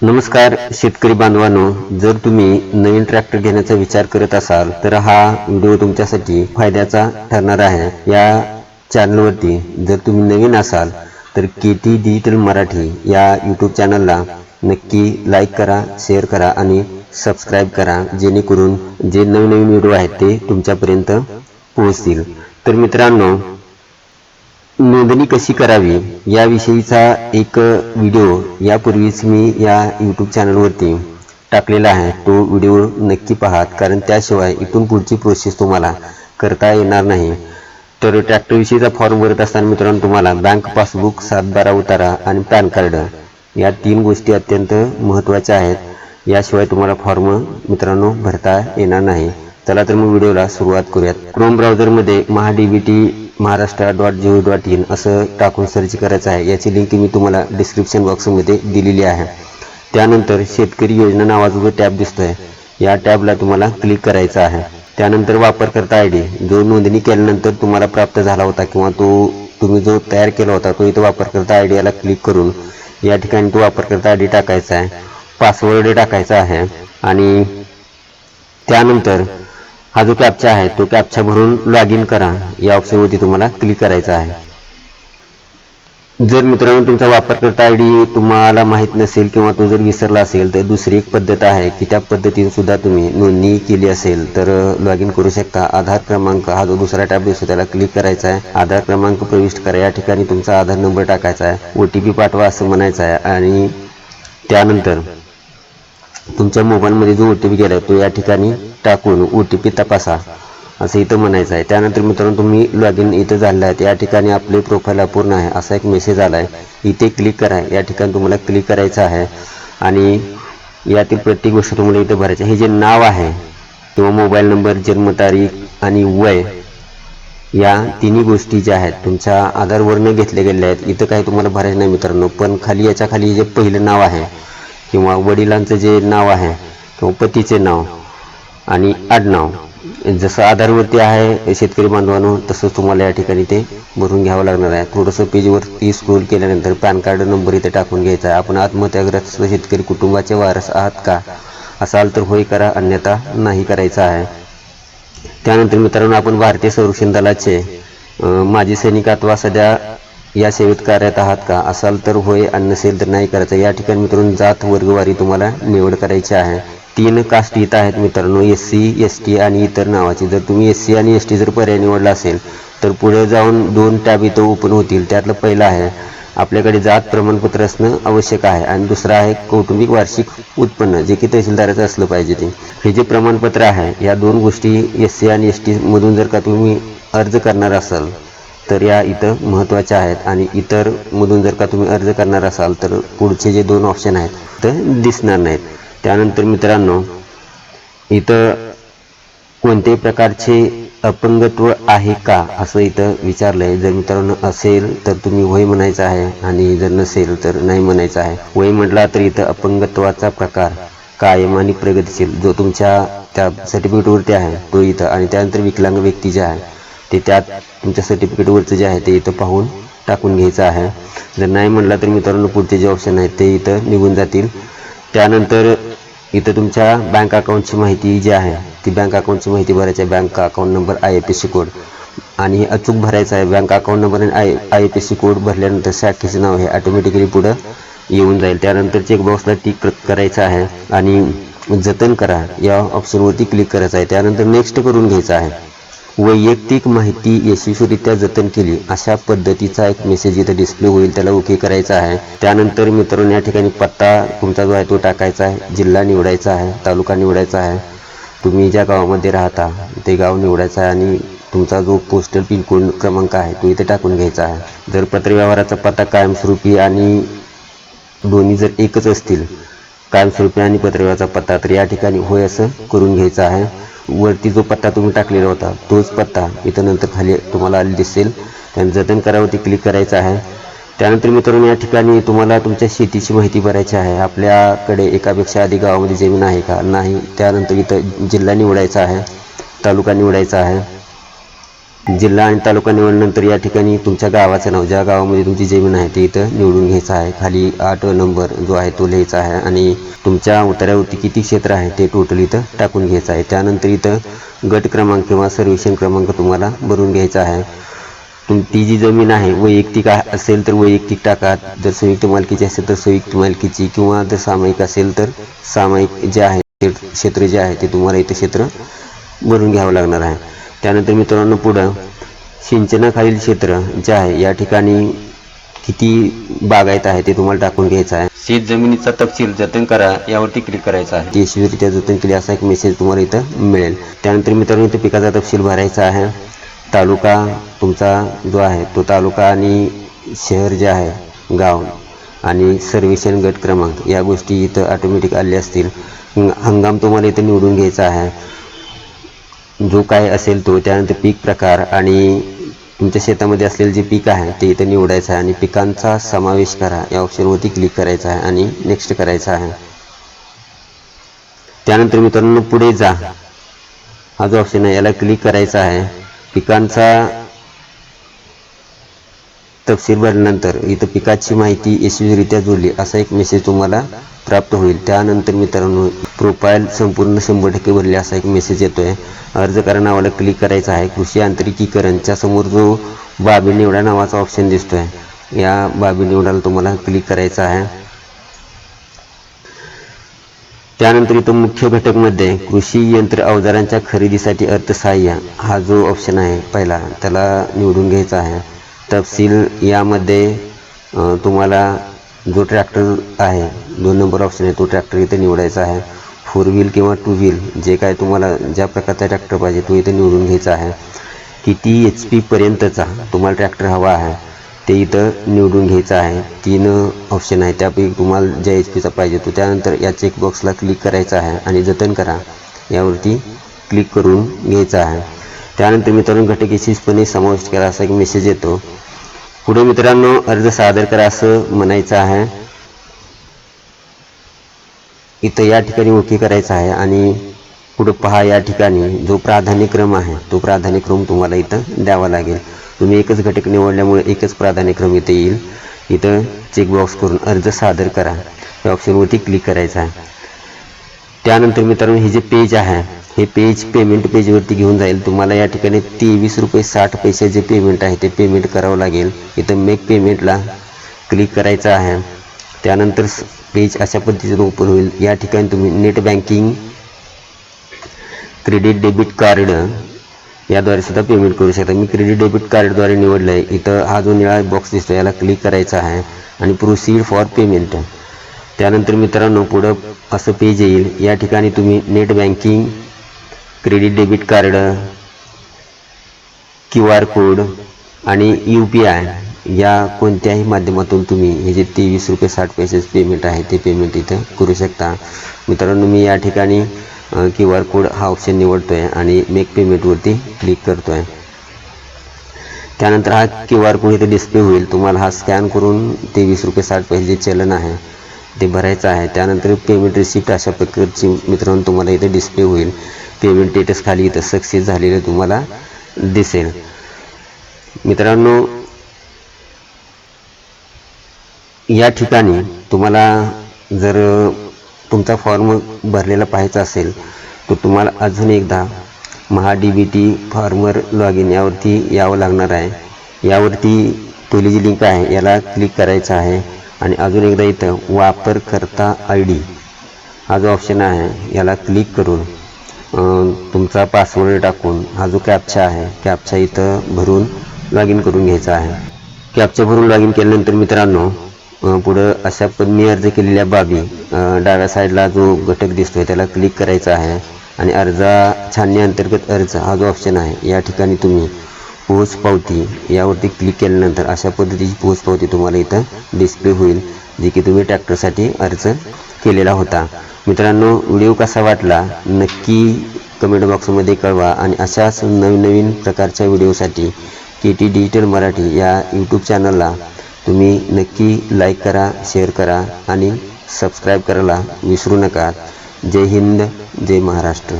नमस्कार शेतकरी बांधवांनो. जर तुम्ही नवीन ट्रॅक्टर घेण्याचा विचार करत असाल तर हा व्हिडिओ तुमच्यासाठी फायद्याचा ठरणार आहे. या चॅनलवरती जर तुम्ही नवीन असाल तर के टी डिजिटल मराठी या यूट्यूब चॅनलला नक्की लाईक करा शेअर करा आणि सबस्क्राईब करा जेणेकरून जे नवीन नवीन व्हिडिओ आहेत ते तुमच्यापर्यंत पोहोचतील. तर मित्रांनो नोंदणी कशी करावी याविषयीचा एक व्हिडिओ यापूर्वीच मी या यूट्यूब चॅनलवरती टाकलेला आहे. तो व्हिडिओ नक्की पाहात कारण त्याशिवाय इथून पुढची प्रोसेस तुम्हाला करता येणार नाही. तर ट्रॅक्टरविषयीचा फॉर्म भरत असताना मित्रांनो तुम्हाला बँक पासबुक सातबारा उतारा आणि पॅन कार्ड या तीन गोष्टी अत्यंत महत्त्वाच्या आहेत. याशिवाय तुम्हाला फॉर्म मित्रांनो भरता येणार नाही. चला तर मग व्हिडिओला सुरुवात करूयात. Chrome ब्राउझरमध्ये Maha D B T Maharashtra dot G O dot in असं टाकून सर्च करायचं आहे. याची लिंक मी तुम्हाला डिस्क्रिप्शन बॉक्समध्ये दिलेली आहे. त्यानंतर शेतकरी योजना नावाचा जो टॅब दिसतो आहे या टॅबला तुम्हाला क्लिक करायचं आहे. त्यानंतर वापरकर्ता आय डी जो नोंदणी केल्यानंतर तुम्हाला प्राप्त झाला होता किंवा तो तुम्ही जो तयार केला होता तो इथं वापरकर्ता आय डी याला क्लिक करून या ठिकाणी तो वापरकर्ता आय डी टाकायचा आहे. पासवर्ड टाकायचा आहे. आणि त्यानंतर हा जो कॅप्चा आहे तो कॅप्चा भरून लॉग इन करा. या ऑप्शनवरती तुम्हाला क्लिक करायचा आहे. जर मित्रांनो तुमचा वापरकर्ता आय डी तुम्हाला माहीत नसेल किंवा तो जर विसरला असेल तर दुसरी एक पद्धत आहे की त्या पद्धतीने सुद्धा तुम्ही नोंदणी केली असेल तर लॉग इन करू शकता. आधार क्रमांक हा जो दुसरा टॅब दिसतो त्याला क्लिक करायचा आहे. आधार क्रमांक प्रविष्ट करा. या ठिकाणी तुमचा आधार नंबर टाकायचा आहे. ओ टी पी पाठवा असं म्हणायचं आहे. आणि त्यानंतर तुमच्या मोबाईलमध्ये जो ओ टी पी गेला तो या ठिकाणी टाकून ओ टी पी तपासा. असं इथं म्हणायचं आहे. त्यानंतर मित्रांनो तुम्ही लॉग इन इथं झालेलं आहे. या ठिकाणी आपले प्रोफाईल अपूर्ण आहे. असा एक मेसेज आला आहे इथे क्लिक करा. या ठिकाणी तुम्हाला क्लिक करायचं आहे. आणि यातील प्रत्येक गोष्ट तुम्हाला इथं भरायची आहे. हे जे नाव आहे किंवा मोबाईल नंबर जन्मतारीख आणि वय या तिन्ही गोष्टी ज्या आहेत तुमच्या आधारवरनं घेतल्या गेलेल्या आहेत. इथं काही तुम्हाला भरायचं नाही मित्रांनो. पण खाली याच्या खाली जे पहिलं नाव आहे किंवा वडिलांचं जे नाव आहे किंवा पतीचे नाव आणि आडनाव जसं आधारवरती आहे शेतकरी बांधवांनो तसंच तुम्हाला या ठिकाणी ते भरून घ्यावं लागणार आहे. थोडंसं पेजवरती स्क्रोल केल्यानंतर पॅन कार्ड नंबर इथे टाकून घ्यायचा आहे. आपण आत्महत्याग्रस्त शेतकरी कुटुंबाचे वारस आहात का? असाल तर होय करा अन्यथा नाही करायचं आहे. त्यानंतर मित्रांनो आपण भारतीय संरक्षण दलाचे माजी सैनिक अथवा सध्या या सेवेत कार्यरत आहात का? असाल तर होय आणि नसेल तर नाही करायचं. या ठिकाणी मित्रांनो जात वर्गवारी तुम्हाला निवड करायची आहे. तीन कास्ट इथं आहेत मित्रांनो एस सी एस टी आणि इतर नावाची. जर तुम्ही एस सी आणि एस टी जर पर्याय निवडला असेल तर पुढे जाऊन दोन टॅब इथं ओपन होतील. त्यातलं पहिलं आहे आपल्याकडे जात प्रमाणपत्र असणं आवश्यक आहे. आणि दुसरं आहे कौटुंबिक वार्षिक उत्पन्न जे की तहसीलदाराचं असलं पाहिजे ते. हे जे प्रमाणपत्र आहे या दोन गोष्टी एस सी आणि एस टीमधून जर का तुम्ही अर्ज करणार असाल तर या इथं महत्त्वाच्या आहेत. आणि इतरमधून जर का तुम्ही अर्ज करणार असाल तर पुढचे जे दोन ऑप्शन आहेत तर दिसणार नाहीत. त्यानंतर मित्रांनो इथं कोणत्याही प्रकारचे अपंगत्व आहे का असं इथं विचारलं आहे जर मित्रांनो असेल तर तुम्ही वय म्हणायचं आहे. आणि जर नसेल तर नाही म्हणायचं आहे. वय म्हटला तर इथं अपंगत्वाचा प्रकार कायम आणि प्रगतीशील जो तुमच्या त्या सर्टिफिकेटवरती आहे तो इथं. आणि त्यानंतर विकलांग व्यक्ती जे आहे ते त्यात तुमच्या सर्टिफिकेटवरचं जे आहे ते इथं पाहून टाकून घ्यायचं आहे. जर नाही म्हटलं तर मित्रांनो पुढचे जे ऑप्शन आहेत ते इथं निघून जातील. त्यानंतर इथं तुमच्या बँक अकाउंटची माहिती जी आहे ती बँक अकाउंटची माहिती भरायची आहे. Bank account number I F S C code आणि अचूक भरायचं आहे. बँक अकाउंट नंबर आणि I I F S C code भरल्यानंतर शाखेचं नाव हे ऑटोमॅटिकली पुढं येऊन जाईल. त्यानंतर चेकबॉक्सला टिक करायचं आहे. आणि जतन करा. या ऑप्शनवरती क्लिक करायचं आहे. त्यानंतर नेक्स्ट करून घ्यायचं आहे. वैयक्तिक माहिती यशस्वीरित्या जतन केली. अशा पद्धतीचा एक मेसेज इथं डिस्प्ले होईल त्याला ओके करायचा आहे. त्यानंतर मित्रांनो या ठिकाणी पत्ता तुमचा जो आहे तो टाकायचा आहे. जिल्हा निवडायचा आहे तालुका निवडायचा आहे. तुम्ही ज्या गावामध्ये राहता ते गाव निवडायचं आहे आणि तुमचा जो पोस्टल पिनकोड क्रमांक आहे तो इथे टाकून घ्यायचा आहे. जर पत्रव्यवहाराचा पत्ता कायमस्वरूपी आणि दोन्ही जर एकच असतील कायमस्वरूपी आणि पत्रव्यवहाराचा पत्ता तर या ठिकाणी होय असं करून घ्यायचं आहे. वरती जो पत्ता तुम्ही टाकलेला होता तोच पत्ता इथं नंतर खाली तुम्हाला दिसेल. त्यानं जतन करावरती क्लिक करायचं आहे. त्यानंतर मित्रांनो या ठिकाणी तुम्हाला तुमच्या शेतीची माहिती भरायची आहे. आपल्याकडे एकापेक्षा अधिक गावामध्ये जमीन आहे का? नाही त्यानंतर इथं जिल्हा निवडायचा आहे तालुका निवडायचा आहे. जिल्हा आणि तालुका निवडल्यानंतर या ठिकाणी तुमच्या गावाचं नाव ज्या गावामध्ये तुमची जमीन आहे ते इथं निवडून घ्यायचं आहे. खाली आठ नंबर जो आहे तो लिहायचा आहे आणि तुमच्या उतार्यावरती किती क्षेत्र आहे ते टोटल इथं टाकून घ्यायचं आहे. त्यानंतर इथं गट क्रमांक किंवा सर्वेक्षण क्रमांक तुम्हाला भरून घ्यायचा आहे. तुमची जी जमीन आहे वैयक्तिक असेल तर वैयक्तिक टाका. जर संयुक्त मालकीची असेल तर संयुक्त मालकीची किंवा जर सामायिक असेल तर सामायिक जे आहे ते क्षेत्र जे आहे ते तुम्हाला इथं क्षेत्र भरून घ्यावं लागणार आहे. त्यानंतर मित्रांनो पुढं सिंचनाखालील क्षेत्र जे आहे या ठिकाणी किती बागायत आहे ते तुम्हाला टाकून घ्यायचं आहे. शेत जमिनीचा तपशील जतन करा यावरती क्लिक करायचं आहे. यशस्वीरित्या जतन केली असा एक मेसेज तुम्हाला इथं मिळेल. त्यानंतर मित्रांनो इथं पिकाचा तपशील भरायचा आहे. तालुका तुमचा जो आहे तो तालुका आणि शहर जे आहे गाव आणि सर्वेक्षण गट क्रमांक या गोष्टी इथं ऑटोमॅटिक आल्या असतील. हंग- हंगाम तुम्हाला इथं निवडून घ्यायचा आहे. जो काय असेल तो त्यानंतर पीक प्रकार आणि तुमच्या शेतामध्ये असलेलं जे पीक आहे ते इथं निवडायचं आहे आणि पिकांचा समावेश करा. या ऑप्शनवरती क्लिक करायचं आहे आणि नेक्स्ट करायचं आहे. त्यानंतर मित्रांनो पुढे जा. हा जो ऑप्शन आहे याला क्लिक करायचा आहे. पिकांचा तपशील भरल्यानंतर इथं पिकाची माहिती यशस्वीरित्या जोडली असा एक मेसेज तुम्हाला प्राप्त होईल. त्यानंतर मित्रांनो प्रोफाईल संपूर्ण शंभर टक्के भरले असा एक मेसेज येतोय. अर्ज करा नावाला क्लिक करायचा आहे. कृषी यांत्रिकीकरणच्या समोर जो बाबी निवडा नावाचा ऑप्शन दिसतो आहे या बाबी निवडाला तुम्हाला क्लिक करायचा आहे. त्यानंतर इथं मुख्य घटकमध्ये कृषी यंत्र अवजारांच्या खरेदीसाठी अर्थसहाय्य हा जो ऑप्शन आहे पहिला त्याला निवडून घ्यायचा आहे. तपशील यामध्ये तुम्हाला जो ट्रॅक्टर आहे दोन नंबर ऑप्शन आहे तो ट्रॅक्टर इथं निवडायचा आहे. फोर व्हील किंवा टू व्हील जे काय तुम्हाला ज्या प्रकारचा ट्रॅक्टर पाहिजे तो इथं निवडून घ्यायचा आहे. किती एच पीपर्यंतचा तुम्हाला ट्रॅक्टर हवा आहे ते इथं निवडून घ्यायचं आहे. तीन ऑप्शन आहे त्यापैकी तुम्हाला ज्या एच पीचा पाहिजे तो त्यानंतर या चेकबॉक्सला क्लिक करायचा आहे आणि जतन करा. यावरती क्लिक करून घ्यायचं आहे. त्यानंतर मित्रांनो घटक यशस्वीपणे समाविष्ट करा असा एक मेसेज येतो. पुढे मित्रांनो अर्ज सादर करा असं म्हणायचं आहे. इथं या ठिकाणी ओके करायचं आहे आणि पुढं पहा या ठिकाणी जो प्राधान्यक्रम आहे तो प्राधान्यक्रम तुम्हाला इथं द्यावा लागेल. तुम्ही एकच घटक निवडल्यामुळे एकच प्राधान्यक्रम इथं येईल. इथं चेकबॉक्स करून अर्ज सादर करा. या ऑप्शनवरती क्लिक करायचं आहे. त्यानंतर मित्रांनो हे जे पेज आहे हे पेज पेमेंट पेजवरती घेऊन जाईल. तुम्हाला या ठिकाणी तेवीस रुपये साठ पैसे जे पेमेंट आहे. ते पेमेंट करावं लागेल. इथं मेक पेमेंटला क्लिक करायचं आहे. त्यानंतर पेज अशा पद्धतीचं ओपन होईल. या ठिकाणी तुम्ही net banking credit debit card याद्वारे सुद्धा पेमेंट करू शकता. मी क्रेडिट डेबिट कार्डद्वारे निवडलं आहे इथं हा जो निळा बॉक्स दिसतो याला क्लिक करायचा आहे आणि प्रोसीड फॉर पेमेंट त्यानंतर मित्रांनो पुढं असं पेज येईल. या ठिकाणी तुम्ही net banking credit debit card Q R code आणि यू पी आय या कोणत्याही माध्यमातून तुम्ही हे जे तेवीस रुपये साठ पैसे पेमेंट आहे ते पेमेंट इथं करू शकता. मित्रांनो मी या ठिकाणी क्यू आर कोड हा ऑप्शन निवडतो आहे आणि मेक पेमेंटवरती क्लिक करतो आहे त्यानंतर हा क्यू आर कोड इथे डिस्प्ले होईल. तुम्हाला हा स्कॅन करून तेवीस रुपये साठ पैसे जे चलन आहे ते भरायचं आहे. त्यानंतर पेमेंट रिसिप्ट अशा प्रकारची मित्रांनो तुम्हाला इथे डिस्प्ले होईल. पेमेंट स्टेटस खाली इथं सक्सेस झालेलं तुम्हाला दिसेल. मित्रांनो या ठिकाणी तुम्हाला जर तुमचा फॉर्म भरलेला पाहायचा असेल तर तुम्हाला अजून एकदा Maha D B T farmer log in यावरती यावं लागणार आहे. यावरती पहिली जी लिंक आहे याला क्लिक करायचं आहे आणि अजून एकदा इथं वापरकर्ता आय डी हा जो ऑप्शन आहे याला क्लिक करून तुमचा पासवर्ड टाकून हा जो कॅप्चा आहे कॅप्चा इथं भरून लॉग इन करून घ्यायचा आहे. कॅप्चा भरून लॉग इन केल्यानंतर मित्रांनो पुढं अशा पण मी अर्ज केलेल्या बाबी डाव्या साईडला जो घटक दिसतोय त्याला क्लिक करायचा आहे आणि अर्जा छाननी अंतर्गत अर्ज हा जो ऑप्शन आहे या ठिकाणी तुम्ही पोच पावती यावरती क्लिक केल्यानंतर अशा पद्धतीची पोच पावती तुम्हाला इथं डिस्प्ले होईल जे की तुम्ही ट्रॅक्टरसाठी अर्ज केलेला होता. मित्रांनो व्हिडिओ कसा वाटला नक्की कमेंट बॉक्समध्ये कळवा आणि अशाच नवीन नवीन प्रकारच्या व्हिडिओसाठी के टी डिजिटल मराठी या यूट्यूब चॅनलला तुम्ही नक्की लाईक करा शेअर करा आणि सबस्क्राईब करायला विसरू नका. जय हिंद जय महाराष्ट्र.